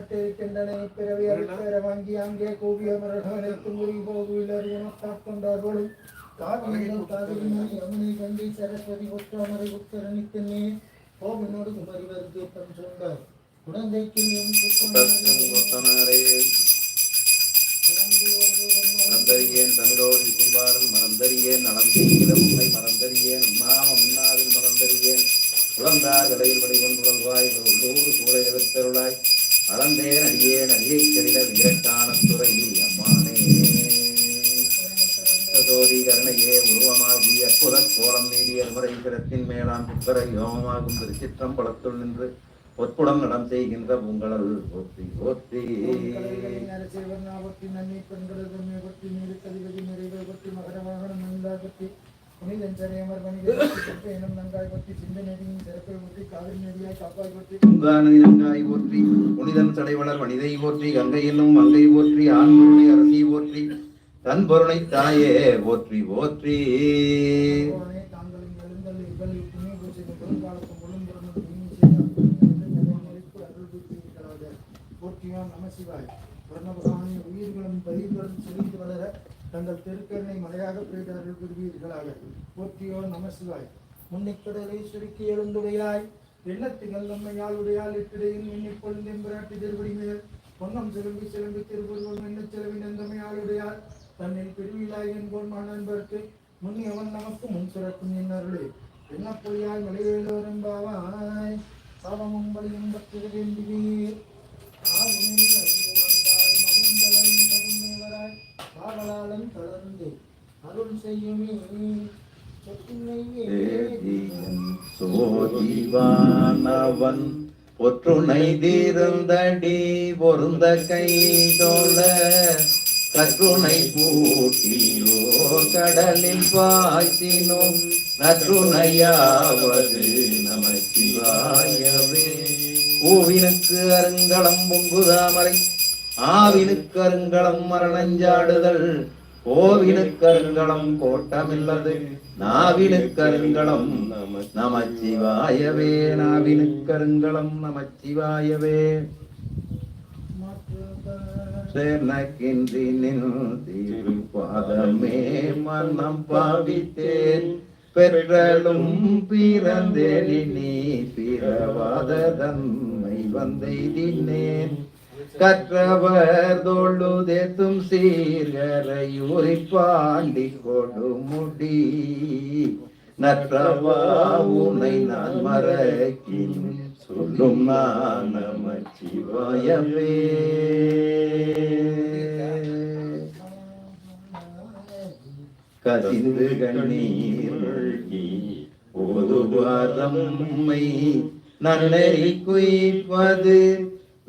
பட்டிருக்கின்றன பிறவி அறுப்பேற வாங்கி அங்கே கூவிய மரகனை துங்குடி போகுவில் அறிவுணத்தாக்கொண்டார்களும் காவியம் காவிரி யமுனை கங்கை சரஸ்வதி ஒற்றாமரை உத்தரணித்தனே கோவினோடு குழந்தைக்கு மறந்தறியேன் தமிழோடு மறந்தறியேன். உண்மை மறந்தறியேன். மறந்தறியேன். குழந்தார் கடையில் வடிவொன்றுவாய் உள்ளூர் சூழலை எழுத்தருளாய். அளந்தேன் அடியேன் அடியை கடித விரட்டான துறை அம்மானே சோதி கருணையே உருவமாகி அற்புத கோலம் நீடி அருமறை கிடத்தின் மேலாம் புக்கரை யோகமாகும் திருச்சிற்றம்பலத்துள் நின்று பொற்புடம் நடம் செய்கின்ற உங்களல் ஓத்தி ஓத்தி புனிதன் சரியமர் வணிகர் பற்றி எனும் நங்காய் பற்றி சிந்த நெறியின் சிறப்பை காவிரி காப்பாய் பற்றி பூங்கானதி நங்காய் போற்றி புனிதன் தடைவளர் மனிதை போற்றி கங்கை என்னும் மங்கை போற்றி ஆண்பொருளை அரசி போற்றி தன் பொருளை தாயே போற்றி போற்றி. நம சிவாய். உயிர்களும் பயிர்களும் செழித்து வளர தங்கள் திருக்கருணை மலையாக பெய்து அருள் புரிவீர்களாக போற்றியோ நமசிவாய். முன்னிக்கடலை சுருக்கி எழுந்துடையாய். எண்ணத்துகள் நம்மையால் உடையால் இட்டிடையில் மின்னிப் பொழுந்தெம் பிராட்டி திருவடி மேல். பொன்னம் சிலம்பி சிலம்பி திருவள்ளுவர் என்ன செலவின் எந்தமையால் உடையால். தன்னில் பெருவிழாய் என்போன் மாணவன்பர்க்கு முன்னியவன் நமக்கு முன் சிறக்கும் என் அருளே. எண்ணப்பொழியாய் மலையேலோரும் பாவாய் சாபமும் பலியும் பற்றிட காவலாளன் தொடர்ந்து அருள் செய்யுமே. சோதிவானவன் பொற்றுணை தீர்ந்தடி பொருந்த கை தோழ கற்றுணை பூட்டியோ கடலில் பாய்ச்சினோ நற்றுணையாவது நமச்சிவாயவே பூவினுக்கு அருங்கலம் பொங்குதாமரை ஆவினுக்கு அருங்களம் மரணஞ்சாடுதல். கோவினுக்கருங்களம் கோட்டமில்லது. நாவினுக்கருங்களம் நமச்சிவாயவே. நாவினுக்கருங்களம் நமச்சிவாயவே. சேர்னக்கின்றி திருப்பாதமே மன்னம் பாவித்தேன். பெற்றலும் பிறந்தேனி நீ பிறவாத தன்மை வந்தெய்தினேன். கற்றவர் தொழுதேத்தும் சீர்கரையூரி பாண்டி கொடுமுடி நற்றவா உனை நான் மறக்கின் சொல்லும் நான் நமச்சிவாயவே கசிந்து கண்ணீர் ஒழுகி ஓதுவாரம்மை நன்னெறி குய்ப்பது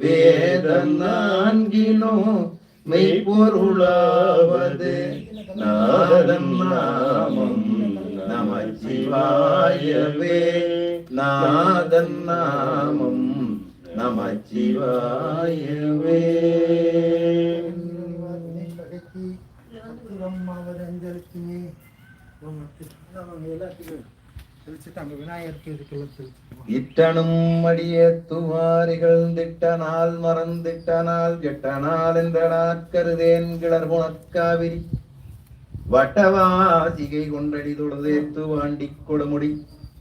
வேதம் நான்கினோ மெய்ப்பொருளாவது. நாதம் நாமம் நமச்சிவாயவே நாதன் நாமம் நமச்சிவாயவே இட்டனும் அடிய துவாரிகள் திட்டனால் மறந்திட்டனால் எட்டனால் என்ற நாட்கருதேன் கிளர் புனக்காவிரி வட்டவாசிகை கொண்டடி தொழுதேத்து வாண்டிக் கொடுமுடி.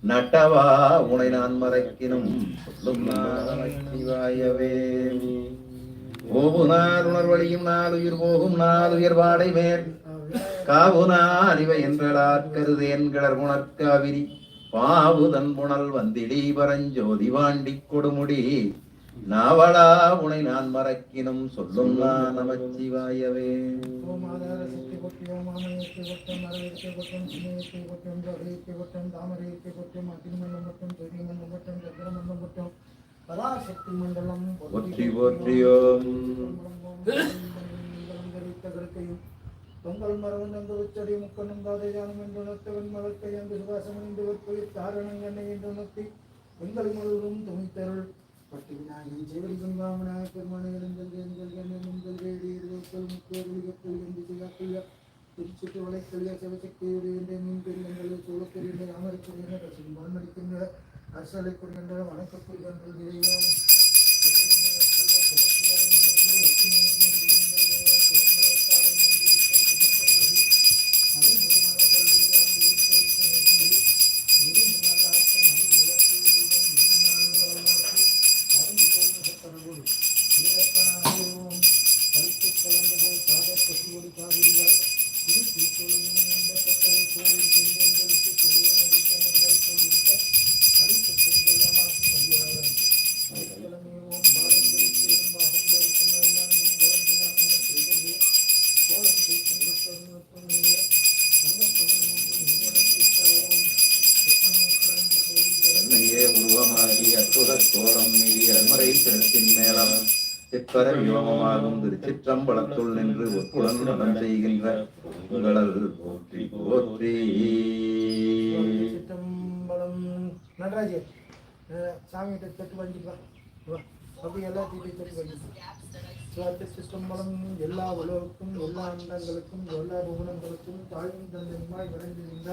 நட்டவா உனை நான் மறைக்கினும் சொல்லும் சிவாயவே நாள் உணர்வழியும் நாளுயிர் போகும் நாளுயிர் வாடை மேல் காவுனார் இவை என்றடாற்கருதேன் கிளர் புனற்காவிரி பாவுதன் புனல் வந்திடி பரஞ்சோதி வாண்டி கொடுமுடி நாவலா உனை நான் மறக்கினும் சொல்லும் நான் நமச்சிவாயவே ஓம் ஆதார சக்தி கொட்டியோ மாமயத்தை கொட்டம் மரவிற்கை கொட்டம் சிமையத்தை கொட்டம் ஜகையத்தை கொட்டம் தாமரையத்தை கொட்டம் அக்னிமண்டம் கொட்டம் பெரியமண்டம் கொட்டம் சந்திரமண்டம் கொட்டம் பராசக்தி மண்டலம் போற்றி போற்றியோம் தகர்க்கையும் பொங்கல் மரவன் அந்த உச்சடி முக்கண்ணும் காதையானும் என்று உணர்த்தவன் மலர்க்கை அந்த சுவாசம் என்று வெப்பையில் காரணம் என்னை என்று உணர்த்தி எங்கள் முழுவதும் துணித்தருள் பட்டு விநாயகி ஜெவரி குன்பாமனாக பெருமானை எழுந்தல் எங்கள் எண்ணெங்கள் வேடி இருவத்தல் முக்கோவில் எப்பல் என்று செய்யாக்கையா திருச்சிட்டு வளைக்கல்யா சிவசக்தியுடைய என்ற மீன் பெரியங்கள் சோழப்பெரிய அமரக்கூடிய ரசிக்கும் மண்மடிக்கின்ற அரசலை புரிகின்ற வணக்கப்புரிகின்ற சிற்பர யோகமாகும் திருச்சிற்றம்பலத்துள் நின்று ஒப்புடன் நலம் செய்கின்ற உங்களது போற்றி போற்றி. சிற்றம்பலம். நடராஜ் அஹ், சாமிகிட்ட தொட்டு வஞ்சிப்பா அப்படி எல்லாத்தையும் தட்டு வஞ்சிப்பா சுவாத்த எல்லா உலகுக்கும் எல்லா அண்டங்களுக்கும் எல்லா புவனங்களுக்கும் தாயும் தந்தையுமாய் விளைந்திருந்த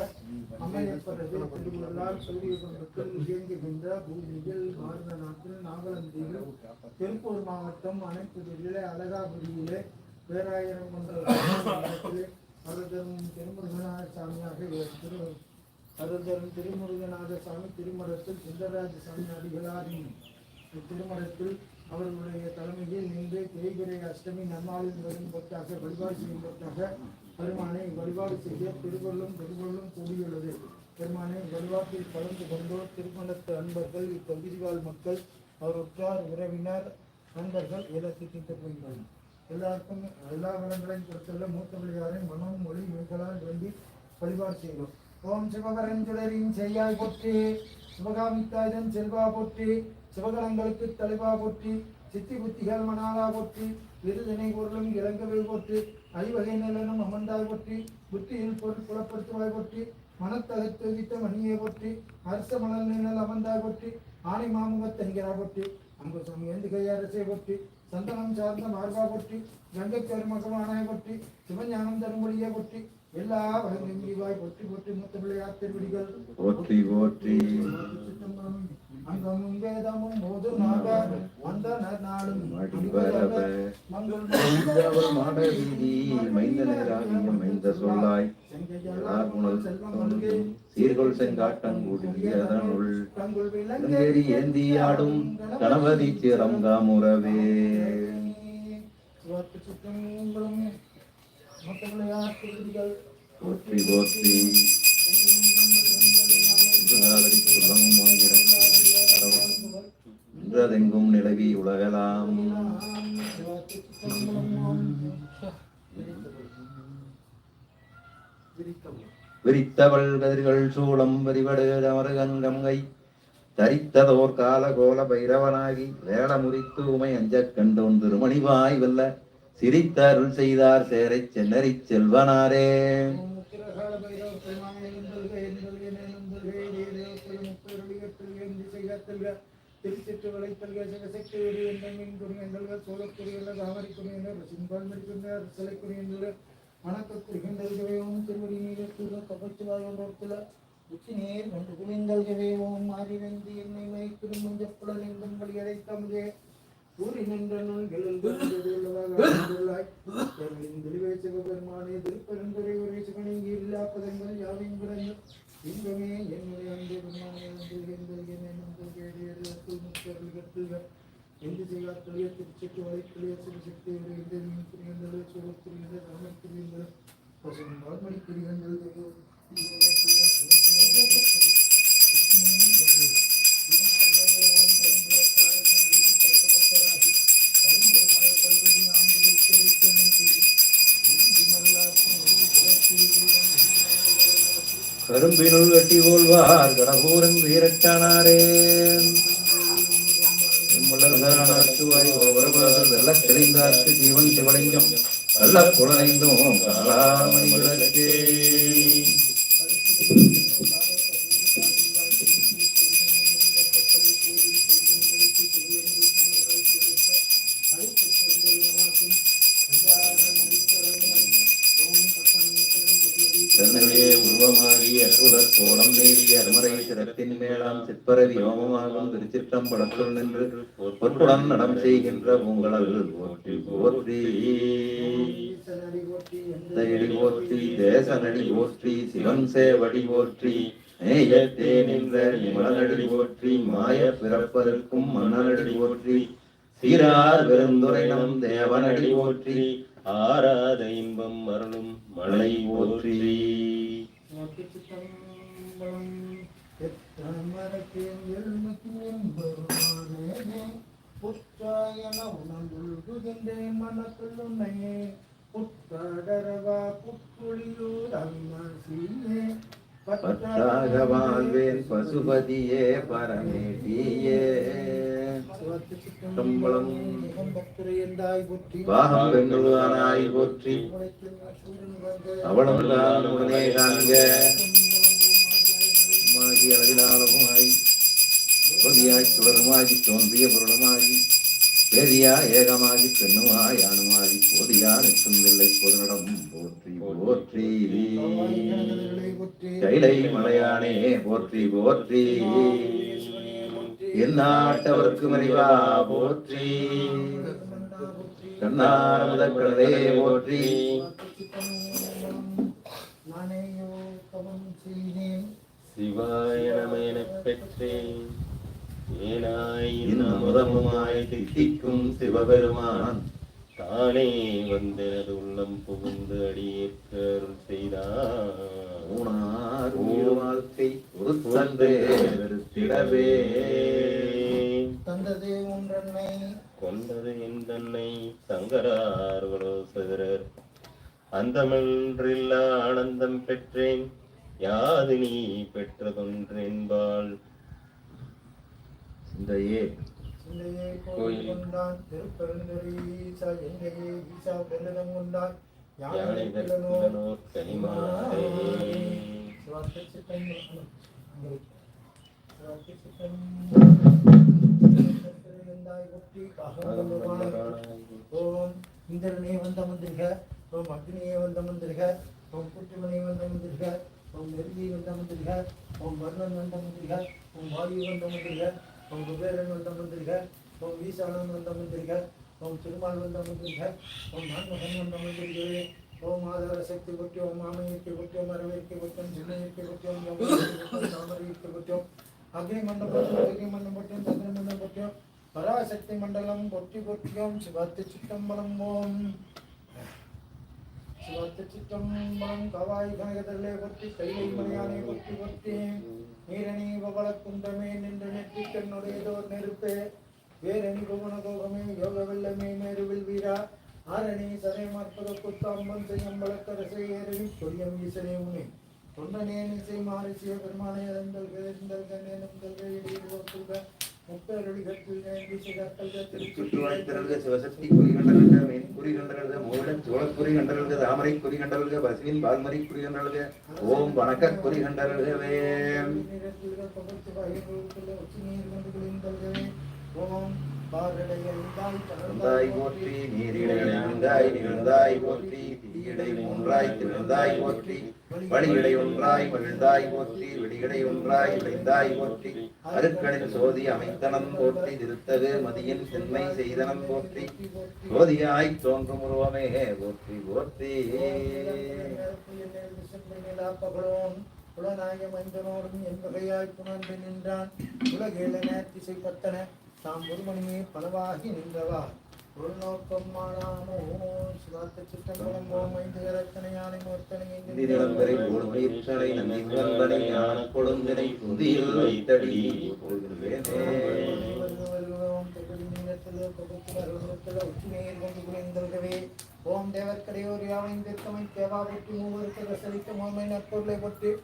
அம்மையப்பரது திருவுள்ளார் சூரிய குண்டத்தில் இயங்குகின்ற பூமியில் பாரத நாட்டில் நாகலந்தியில் திருப்பூர் மாவட்டம் அனைத்துறையிலே அழகாபுரியிலே பேராயிரம் கொண்டே அருதரும் திருமுருகநாத சாமியாக திரு திருமுருகநாத சாமி திருமடத்தில் சுந்தரராஜ சாமி அடிகளாரின் திருமணத்தில் அவர்களுடைய தலைமையில் நின்று தேய்பிரை அஷ்டமி நன்னாளில் வரும் பொருட்டாக வழிபாடு செய்யும் பெருமானை வழிபாடு செய்ய திருவள்ளும் திருவள்ளும் கூடியுள்ளது. பெருமானை வழிபாட்டில் கலந்து கொண்டோர் திருமணத்து அன்பர்கள் இப்பகுதி வாழ் மக்கள் அவர் உற்றார் உறவினர் நண்பர்கள் எல்லாத்தையும் போகிறார்கள் எல்லாருக்கும் எல்லா வளங்களையும் கொடுத்துள்ள மூத்த பிள்ளையாரை மனம் மொழி மெய்களால் வேண்டி வழிபாடு செய்கிறோம். ஓம் சிவபரஞ்சுடரின் செய்யாய் போற்றி சிவகாமித்தாயுதன் செல்வா போற்றி சிவகணங்களுக்கு தலைவா போற்றி சித்தி புத்திகள் மணாலா போற்றி விருதினை பொருளும் இளங்கவை போற்றி ஐவகை நிலனும் அமர்ந்தாய் போற்றி புத்தியில் பொருள் புலப்படுத்துவாய் போற்றி மனத்தகத்து வித்த மணியை போற்றி அரச மணல் நிழல் அமர்ந்தாய் போற்றி ஆணை மாமுகத்தன்கிறா போற்றி அங்கு சுவாமி எந்த கையரசை போற்றி சந்தனம் சார்ந்த மார்பா போற்றி கங்கை பெருமகமானாய் போற்றி சிவஞானம் தருமொழியை போற்றி எல்லா முடிவாய் போற்றி போற்றி முத்த பிள்ளையார் திருவடிகள். போற்றி போற்றி. அங்கமும் வேதமும் நாளும். மைந்த சொல்லாய். சீர்கொள் செங்காட்டங்குடியதனுள் வெங்கேரி ஏந்தி ஆடும் கணபதி சிறங்காமுறவே போற்றி போற்றி. சுகாவரி குலம் மோகிற என்றதெங்கும் நிலவி உலகலாம். விரித்தவள் கதிர்கள் சூளம் வரிவடு கங்கை தரித்ததோர் கால கோல பைரவனாகி வேள முறித்து உமை அஞ்சக் கண்டோன் திருமணிவாய் வெல்ல. சிரித்த அருள் செய்தார் சேரைச் சென்னறி செல்வனாரே. திருச்சிட்டு வளைத்தல்க சிவசக்தி எந்தமின் குறியந்தல்க சோழக்குரியல்ல தாமரைக்குரியல்ல சிம்பால் சிலைக்குரியல்ல வணக்கத்திற்கின்றல்கவேவும் திருவடி நீரத்துல கபச்சுவாயோடத்துல உச்சி நீர் கொண்டு குளிந்தல்கவேவும் மாறி வெந்து என்னை மயக்கிடும் மஞ்சப்புல என்றும் வழியடை தமிழே கூறி நின்ற சிவபெருமானே திருப்பெருந்துரை ஒரே சிவனங்கி இல்லா பதங்கள் யாவின் பிறந்து இன்பமே என்னுடைய அன்பு பெருமானே அன்பு எங்கள் என்ன ದೇಹದ ಮುಖ್ಯಗಳು ಎಲ್ಲಿ ದೇವ ತೊಳೆಯುತ್ತೆ ಬಿಚ್ಚಕ್ಕೆ ಒಳಗೆ ತೊಳೆಯುತ್ತೆ ಶಕ್ತಿ ಇವರು ಇಲ್ಲದೆ ನಿಮ್ಮ ತಿರುಗಂದಲು ಚೋಳು ತಿರುಗಿದ ರಾಮ ತಿರುಗಿದರು ಹೊಸ ನಾರ್ಮಲ್ ತಿರುಗಂದಲು Thank you. கரும்பினுள் வெட்டி ஓல்வார் கடபூரன் வீரட்டானாரே. மலர்தானாச்சுவாய் வெள்ளத் தெளிந்தார்க்கு ஜீவன் சிவலிங்கம். நல்ல புலனைந்தும் காலாமணி விளக்கே. அருமறை மேலாம் சிற்பரவி யோமமாகும் திருச்சிற்றம்பலத்துள் நின்று பொற்புடன் நடம் செய்கின்ற உங்களல் போற்றி போற்றி. தயடி போற்றி தேசநடி போற்றி சிவன் சேவடி போற்றி நேயத்தே நின்ற நிமலனடி போற்றி மாய பிறப்பதற்கும் மன்னனடி போற்றி சீரார் பெருந்துரைனம் தேவனடி போற்றி ஆராத இன்பம் அருளும் மழை போற்றி. புத்தாயன உணர்ந்துகின்றேன் மனத்தில் உன்னையே. புத்தடரவா புத்துளியூர் அவிநாசியே பற்றாக வாழ்வேன் பசுபதியே பரமேட்டியே. சம்பளம் பாகம் வென்றுவானாய் போற்றி. அவளும் தான் உடனே காண்க மாகி அளவிலாளவுமாய் பொதியாய் சுடருமாகி தோன்றிய பொருளுமாகி வேதியா ஏகமாகி பெண்ணுமாய் ஆணுமாகி போதியா நிற்கும் இல்லை பொதுநடம் போற்றி போற்றி. கைலை மலையானே போற்றி போற்றி. எந்நாட்டவர்க்கு மறைவா போற்றி. கண்ணாரமுத கடலே போற்றி. நானேயோ தவம் செய்தேன். சிவாய நம எனப் பெற்றேன் ஏனாய் இன்னும் முதமுமாய் தித்திக்கும் சிவபெருமான் தானே வந்தெனது உள்ளம் புகுந்து அடியேற்றருள் செய்தார். ஊனார் உயிர் வாழ்க்கை ஒரு சந்தே வெறுத்திடவே. தந்ததே ஒன்றன்னை கொண்டது என் தன்னை சங்கரார்களோ சதுரர் அந்தமின்றில்லா ஆனந்தம் பெற்றேன். யாது நீ பெற்றதொன்றென்பாள் சிந்தையே. கொண்டான் திருப்பெருந்துறை ஈசா எங்கையே ஈசா பெருதம் கொண்டான் யானை ஒட்டி அகம்பலுமாய் ஓம் இந்திரனே வந்த மந்திரிக ஓம் அக்னியே வந்த மந்திரிக ஓம் உன் நெருங்கி வந்த மந்திரிக ஓம் வர்ணன் வந்த மந்திரிக ஓம் வாயு வந்த மந்திரிக ஓம் குபேரன் வந்த மந்திரிக ஓம் ஈசானன் வந்த மந்திரிக ஓம் திருமால் வந்த மந்திரிக ஓம் நான்மகன் வந்த மந்திரிகளே ஓம் ஆதார சக்தி கொட்டி ஓம் மாமையத்தை கொட்டி ஓம் சின்னையிற்கு கொட்டும் தாமரையிற்கு கொட்டி ஓம் தாமரையத்தை அக்னி மண்டபம் அக்னி மண்டபம் சந்திர மண்டபம் பராசக்தி மண்டலம் பொட்டி பொட்டியோம் சிவத்து சிற்றம்பலம் ஓம். சிவத்து கவாய் கனகதல்லே பொட்டி கைலை மலையானை பொட்டி பொட்டி நீரணி பவள குண்டமே நின்று நெற்றி கண்ணுடையதோர் நெருப்பே வேரணி புவன கோகமே யோக வெள்ளமே மேருவில் வீரா ஆரணி சரை மாற்பத குத்தாம்பன் செய்யம்பலக்கரசை ஏரணி கொடியம் ஈசனே முனி தொண்டனே நிசை மாறி பெருமானை அறிந்தல் கேந்தல் திருச்சுற்றுவாய் திரள்க சிவசக்தி குறி கண்டல்க மேன் கண்டல்க மூடன் சோழக்குறி கண்டல்க தாமரை குறி கண்டல்க பசுவின் பால்மரி குறி கண்டல்க ஓம் வணக்க குறி கண்டல்கவே ஓம் போற்றி நீரிடை நிகழ்ந்தாய் நிகழ்ந்தாய் போற்றி தீயடை மூன்றாய் திகழ்ந்தாய் போற்றி. வழியடை ஒன்றாய் மகிழ்ந்தாய் போற்றி வெடியடை ஒன்றாய் விளைந்தாய் போற்றி அருக்கணில் சோதி அமைத்தனம் போற்றி திருத்தகு மதியின் சென்மை செய்தனம் போற்றி. சோதியாய் தோன்றும் உருவமே போற்றி போற்றி. புலனாய மஞ்சனோடும் என்பகையாய் புணர்ந்து நின்றான் உலகேளன பத்தன தாம் ஒருமணியே பலவாகி நின்றவா ஓம் ஐந்து யாவையும் தீர்க்கமை தேவா மூவருக்கு ரசரித்த மோமை நற்பொருளை பற்றி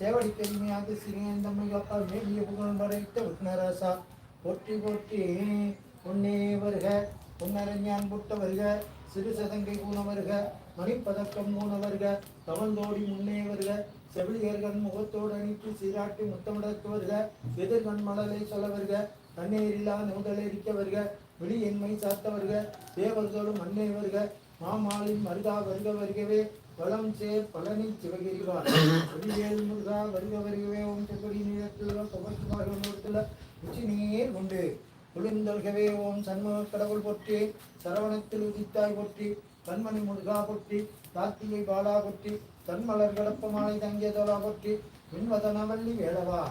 சேவடி கருமையாக சிறியந்தம்மை அப்பா மேலிய புகழ் படைத்த விக்னராசா போற்றி போற்றி பொன்னே வருக. பொன்னரஞ்சான் புட்ட வருக சிறு சதங்கை கூண வருக மணிப்பதக்கம் மூண வருக தவழ்ந்தோடி முன்னே வருக செவிலியர்கள் முகத்தோடு அணித்து சீராட்டி முத்தமிடத்து வருக எதிர்கண் மலரை சொல்ல வருக தண்ணீரில்லா நூதலரிக்க வருக விழி என்மை சாத்த வருக தேவர்களும் மண்ணே வருக மாமாளின் மருதா வருக வருகவே வளம் சேர் பழனி சிவகிரிவார். வெளியேல் முருகா வருக வருகவே உன் செப்படி நீளத்தில் கபத்துவார்கள் உச்சி நீர் உண்டு. குளிர்ந்தல்கவே ஓம் சண்முக கடவுள் பொற்றி சரவணத்தில் உதித்தாய் பொற்றி கண்மணி முருகா பொற்றி கார்த்திகை பாலா பொற்றி தன்மலர் கடப்பமாலை தங்கிய தோலா பொற்றி மின்வதனவல்லி வேளவா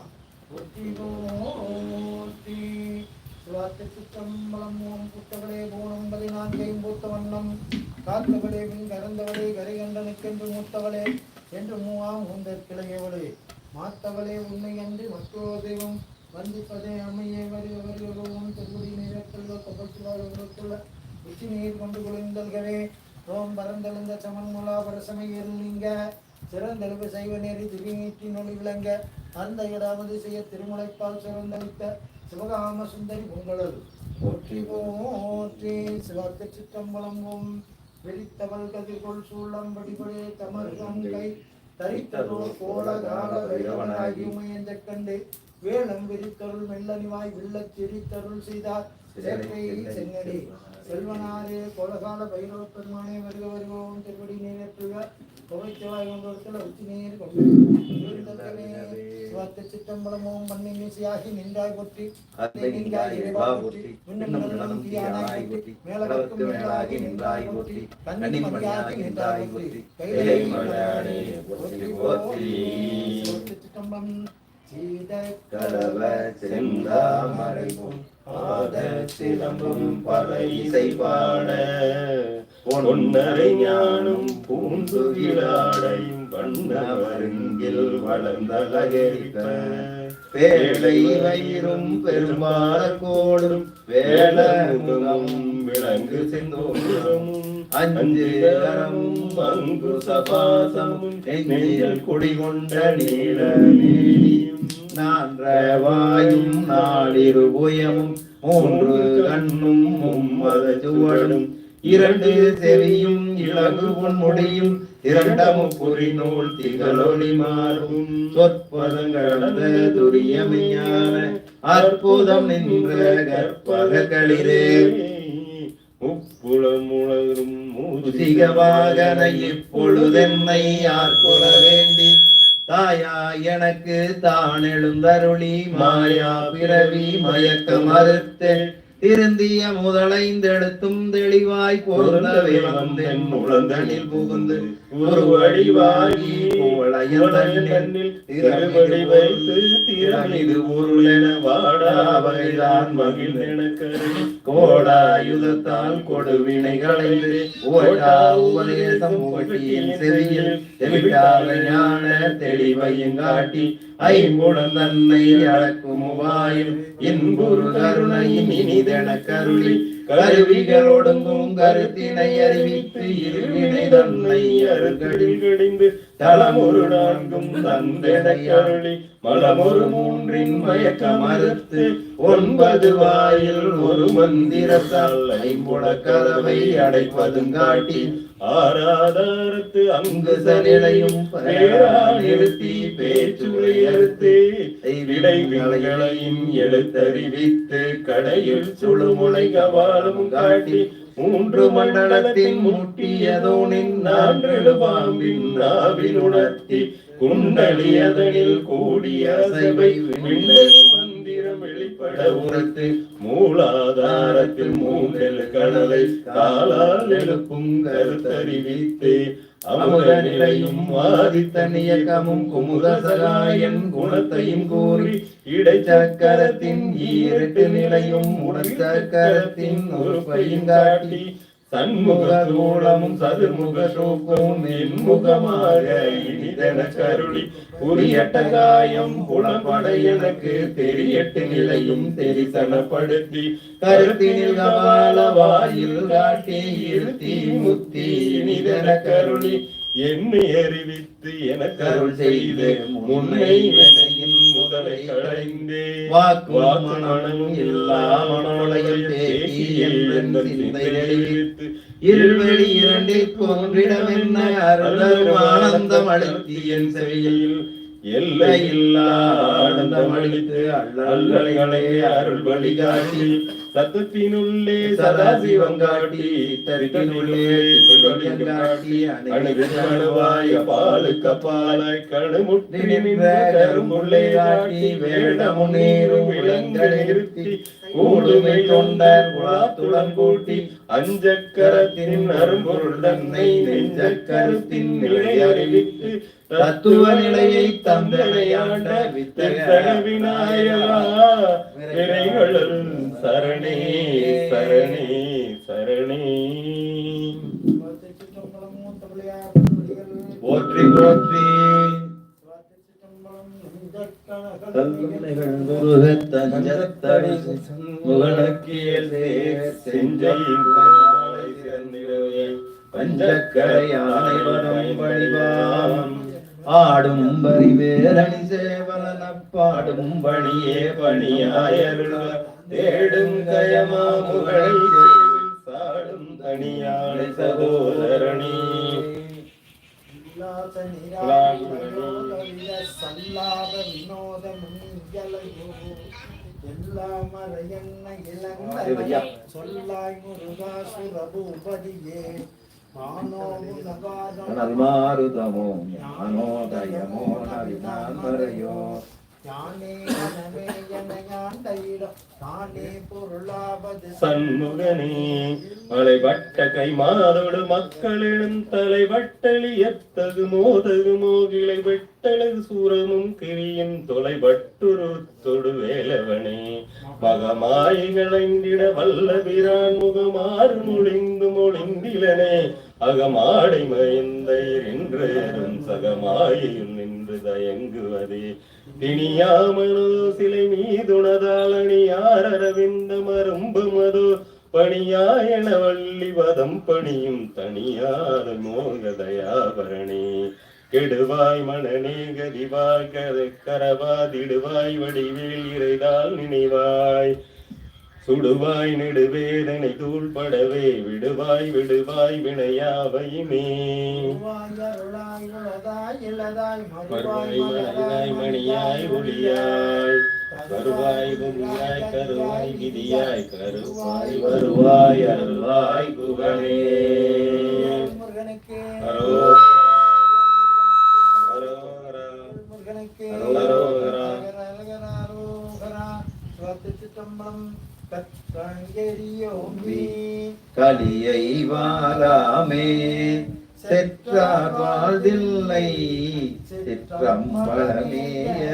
பொற்றி போற்றி. சிவாத்த சித்தம்பலம் ஓம் புத்தகளே போனம் பதினான்கையும் பூத்த வண்ணம். காத்தவளே மின் கறந்தவளே கரைகண்டனுக்கென்று மூத்தவளே என்று மூவாம் மூந்தற் கிளையவளே. மாத்தவளே உன்னை அன்றி மற்றொரு தெய்வம். வந்திப்பதே அம்மையே வருக வருகிறோம் திருக்குடி நீரத்தில் கபத்துள்ள உச்சி நீர் கொண்டு குளிர்ந்தல்களே ஓம் பரந்தெழுந்த சமன்முலா பரசமையில் நீங்க. சிறந்தளவு செய்வ நெறி திரிநீற்றி நொழி விளங்க. அந்த இடாமது செய்ய திருமுலைப்பால் சிறந்தளித்த சிவகாம சுந்தரி உங்களது. போற்றி போற்றி சிவத்து சிற்றம்பலமும் வெளித்தவள் கதிர்கொள் சூழம் படிபடே தமர்கம் கை தரித்ததோர் கோல கால வைரவனாகி. உமையஞ்ச கண்டு வேளம் விரித்தருள் மெல்லனிவாய் வில்லச் சிரித்தருள் செய்தார். செங்கடி. செல்வனாரே கோலகால பைரவ பெருமானே வருக வருவோம் திருவடி நீரற்றுக புகைச்சவாய் கொண்டோர்த்தில் உச்சி நீர் கொண்டு சிவத்து சிற்றம்பலமும் மண்ணின் மீசையாகி நின்றாய் போற்றி, நிலவுக்கு மேலாகி நின்றாய் போற்றி, கண்ணின் மணியாகி நின்றாய் போற்றி, கைலை போற்றி. சிற்றம்பலம் கலவ செந்தாமரை பாத சிலம்பும் பல இசை பாட பொன்னரை ஞானம் பூந்துகிலாடையும் வண்ணவருங்கில் வளர்ந்தழகரிப்ப வேலை வயிறும் பெருமாள கோடும் வேளமுகமும் விளங்கு செந்தோரும் அஞ்சு அங்கு சபாசமும் நெஞ்சில் குடிகொண்ட நீல நீடி நான்ற வாயும் நாளிரு புயமும் மூன்று கண்ணும் மும்மத சுவடும். இரண்டு செவியும் இலகு பொன்முடியும் இரண்டமும் புரி நூல் திகழொளி மாறும். சொற்பதங்களந்த துரியமையான அற்புதம் நின்ற கற்பக கற்பகங்களிரே முப்புலம் உலரும் முதிகவாகன இப்பொழுதென்னை ஆர்கொள்ள வேண்டி தாயா எனக்கு தான் எழுந்தருளி மாயா பிறவி மயக்க மறுத்து திருந்திய முதலைந்தெடுத்தும் தெளிவாய் பொருந்தவே வந்தென். உழந்தனில் புகுந்து ஒரு வடிவாகி கோளையந்தனில் திருவடி வைத்து திறமிது உருளென வாடா மகிழ்ந்தென கருதி கோடாயுதத்தால் கொடுவினை களைந்து உபதேசம் புகட்டியின் செவியில் தெவிட்டாத ஞான தெளிவையும் காட்டி ஐம்புடன் தன்னை அழக்கும் உபாயம் இன்புறு கருணையின் இனிதென கருளி கருவிகளொடுங்கும் கருத்தினை அறிவித்து இருவினை தன்னை அருகடில் கடிந்து தளமொரு நான்கும் தந்தென கருளி மலமொரு மூன்றின் மயக்க மறுத்து ஒன்பது வாயில் ஒரு மந்திரத்தால் ஐம்புட கதவை அடைப்பதும் காட்டி ஆராதாரத்து அங்கு சனிலையும் நிறுத்தி பேச்சுரை அறுத்து விடைவிங்களையும் எழுத்தறிவித்து கடையில் சுழுமுனை கபாலமும் காட்டி மூன்று மண்டலத்தின் முட்டியதோ நின்றாம்பின் பாம்பின் உணர்த்தி குண்டலியதனில் கூடிய அசைவை மந்திரம் வெளிப்பட உணர்த்து மூலாதாரத்தில் மூங்கல் கடலை காலால் எழுப்பும் கருத்தறிவித்து. அமுத நிலையும் ஆதித்தன் இயக்கமும் குமுத சகாயன் குணத்தையும் கூறி இடைச்சக்கரத்தின் ஈரட்டு நிலையும் உடற்சக்கரத்தின் உறுப்பையும் காட்டி சண்முக தூளமும் சதுர்முக சோக்கும் இன்முகமாக இனிதன கருளி. புரியட்ட காயம் புலப்பட எனக்கு தெரியட்டு நிலையும் தெரிசனப்படுத்தி. கருத்தினில் கபால வாயில் காட்டி இருத்தி முத்தி இனிதன கருளி. என்னை அறிவித்து எனக்கு அருள் செய்து முன்னை முதலை களைந்தே வாக்கு வாக்குமனம் இல்லா மனோலயம் தேக்கி என்ற சிந்தை அறிவித்து இருள்வெளி இரண்டிற்கு ஒன்றிடமென்ன அருளும் ஆனந்தம் அளித்து என் செவியில். எல்லையில்லா ஆனந்தம் அளித்து அல்லல்களை அருள் வழிகாட்டி சத்தத்தினுள்ளே சதாசிவம் காட்டி தரித்தினுள்ளே காட்டி அணுகு அணுவாய பாலுக்கு பாலாய் கணுமுட்டி நின்ற கருமுள்ளே காட்டி வேடமும் நீரும் விளங்க நிறுத்தி கூடுமை தொண்டர் குலாத்துடன் கூட்டி அஞ்சக்கரத்தின் அரும்பொருள் தன்னை நெஞ்சக்கருத்தின் நிலை அறிவித்து தத்துவ நிலையை தந்தனையாண்ட வித்தக விநாயகா வினைகளுள் சரணே சரணே சரணே. போற்றி போற்றி. பஞ்சக்கரையானை முருகத் வரம் வழிவாம் ஆடும் பரிவேரணி சேவலன பாடும் பணியே பணியாயருள்வர் தேடும் கயமா முகளை சாடும் தனியாளை சகோதரணி சல்லாப வினோத முனியலையோ எல்லா மறையன்ன இளங்கலையா சொல்லாய் முருகா சுரபூபதியே நல்மாருதமோ ஞானோதயமோ பொருளாவது சண்முகனே மலைவட்ட கை மாதோடு மக்களிடம் தலைவட்டலியத்தகு மோதகு மோகிலை வெட்டலகு சூரமும் கிரியும் தொலைவட்டுரு தொடு வேலவனே. மகமாயிகளைந்திட வல்ல பிரான் முகமாறு மொழிந்து மொழிந்திலனே. அகமாடை மயந்தையர் என்றேறும் நின்று தயங்குவதே. திணியாமனோ சிலை மீதுணதாளணி அரவிந்த மரும்பு மதோ பணியாயன வள்ளி வதம் பணியும் தனியாத மோகதயாபரணே கெடுவாய் மனநே கதிவாய் கரவாதிடுவாய் வடிவேல் இறைதால் நினைவாய். சுடுவாய் நெடுவேதனை தூள்படவே விடுவாய் விடுவாய் வினையாவையுமே. வருவாய் மணியாய் ஒளியாய் வருவாய் குமியாய் கருவாய் விதியாய் கருவாய் வருவாய் அருள்வாய் குகனே அரோகரா அரோகரா. சுவாத்து கத்தங்கெரியோம்பி கலியை வாராமே. செற்றார் வாழ்தில்லை சிற்றம் பழமேய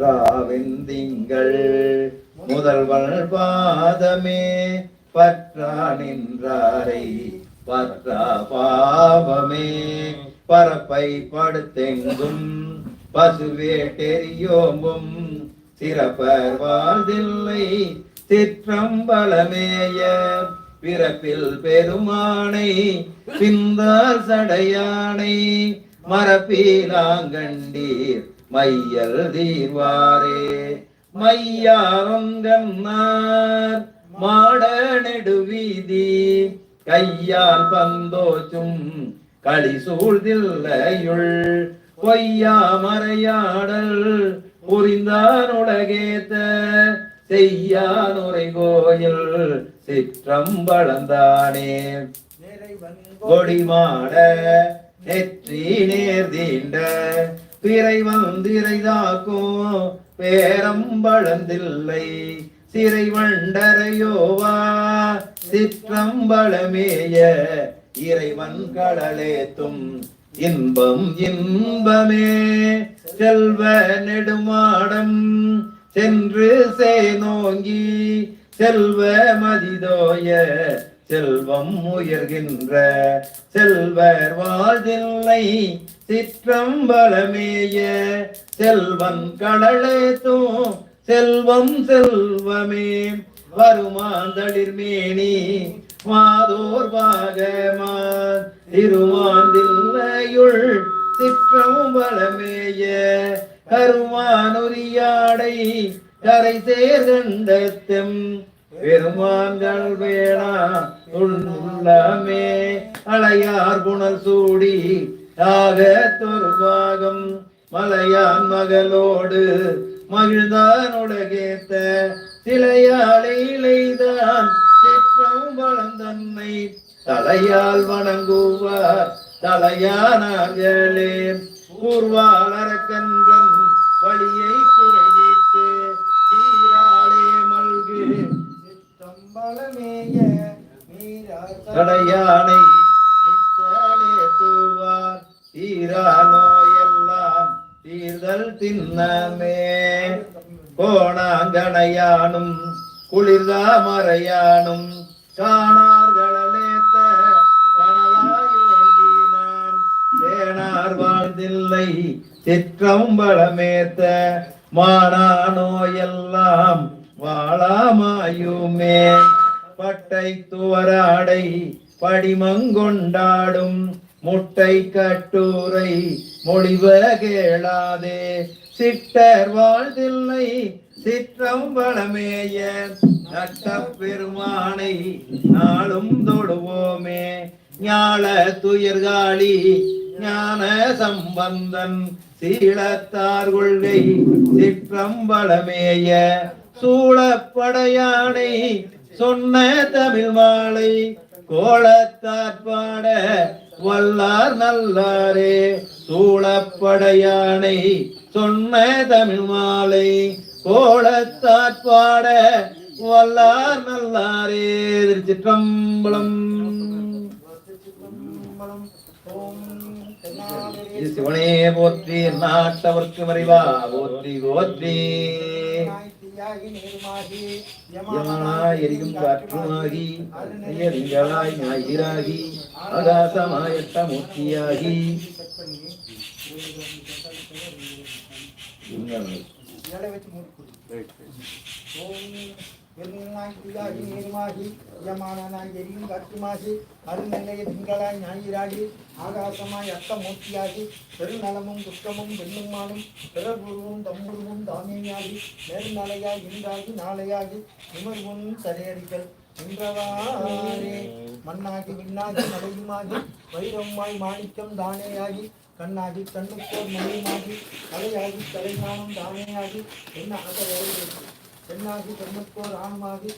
ராவிந்திங்கள் முதல்வள் பாதமே. பற்றா நின்றாரை பற்றா பாவமே. பரப்பை படுத்தெங்கும். பசுவே தெரியோமும் சிறப்பர் வாழ்தில்லை சிற்றம்பலமேய. பிறப்பில் பெருமானை பிந்தார் சடையானை. மரப்பீலாங்கண்டீர் மையல் தீர்வாரே. மையாரங்கன்னார் மாட நெடுவீதி கையால் பந்தோச்சும் களி சூழ்தில்லையுள் பொய்யா மறையாடல் புரிந்தான் உலகேத்த செய்யானுரை கோயில் சிற்றம்பளந்தானே கொடிமாட நெற்றி நேர் தீண்ட பிறை வந்திரைதாக்கும் பேரம்பளந்தில்லை சிறை வண்டரையோவா சிற்றம்பளமேய இறைவன் கடலேத்தும் இன்பம் இன்பமே செல்வ நெடுமாடம் சென்று சேனோங்கி செல்வ மதிதோய செல்வம் உயர்கின்ற செல்வர் வாழ்தில்லை சிற்றம்பலமேய செல்வன் கடலே தூ செல்வம். செல்வமே வருமாந்தளிர்மேனி மாதோர் பாகமான் திருமாந்தில்லையுள் சிற்றம்பலமேய கருமானுரியாடை கரை சேர்கண்டத்தெம். பெருமான்கள் வேணா உள்ளமே அலையார் புனல் சூடி ஆக தொர்பாகம் மலையான் மகளோடு மகிழ்ந்தான் உலகேத்த சிலையாளை இலைதான் சிற்றம் வளர்ந்தன்னை தலையால் வணங்குவார் தலையானார்களே பூர்வாளரக்கன்றன் வழியை குறைவித்து சீராளே மல்கு. சிற்றம்பலமேய கடையானை நித்தலே தூவார். தீரா நோயெல்லாம் தீர்தல் தின்னமே. கோணாங்கணையானும் குளிர்தாமரையானும் காணார்களேத்த தேனார் வாழ்ந்தில்லை? சிற்றம்பலமேத்த மானானோ எல்லாம் வாழாமாயுமே. பட்டை துவராடை படிமங்கொண்டாடும் முட்டை கட்டுரை மொழிவ கேளாதே சிட்டர் வாழ்தில்லை சிற்றம் சிற்றம்பலமேய நட்ட பெருமானை நாளும் தொழுவோமே ஞாழ துயர்காளி ஞான சம்பந்தன் சீலத்தார் கொள்கை சிற்றம்பலமேய சூழப்படையானை சொன்ன தமிழ் மாலை கோலத்தாற்பாட வல்லார் நல்லாரே சூழப்படையானை சொன்ன தமிழ் மாலை கோலத்தாற்பாட வல்லார் நல்லாரே திருச்சிற்றம்பலம் திருச்சிற்றம்பலம். சிவனே போற்றி நாட்டவர்க்கு மறைவா போற்றி போற்றி. யமனாய் எரியும் காற்றுமாகி திங்களாய் ஞாயிறாகி ஆகாசமாயட்ட மூர்த்தியாகி. ஓம் பெருநாய் தீயாகி நேருமாகி யமானாய் எரியும் கத்துமாகி அருநெல்லைய திங்களாய் ஞாயிறாகி ஆகாசமாய் அத்த மூர்த்தியாகி பெருநலமும் துக்கமும் வெண்ணுமானும் பிறகுருவும் தம்புருவும் தாமியாகி நெருநலையாய் இன்றாகி நாளையாகி நிமர்வும் சரையடிகள் நின்றவாரே மண்ணாகி விண்ணாகி மலையுமாகி வைரமாய் மாணிக்கம் தானேயாகி கண்ணாகி கண்ணுக்கோர் மொழியுமாகி தலையாகி கலைஞானம் தானேயாகி என்ன அக பெண்ணாகி பெண்ணுக்கோர் ஆணுமாகி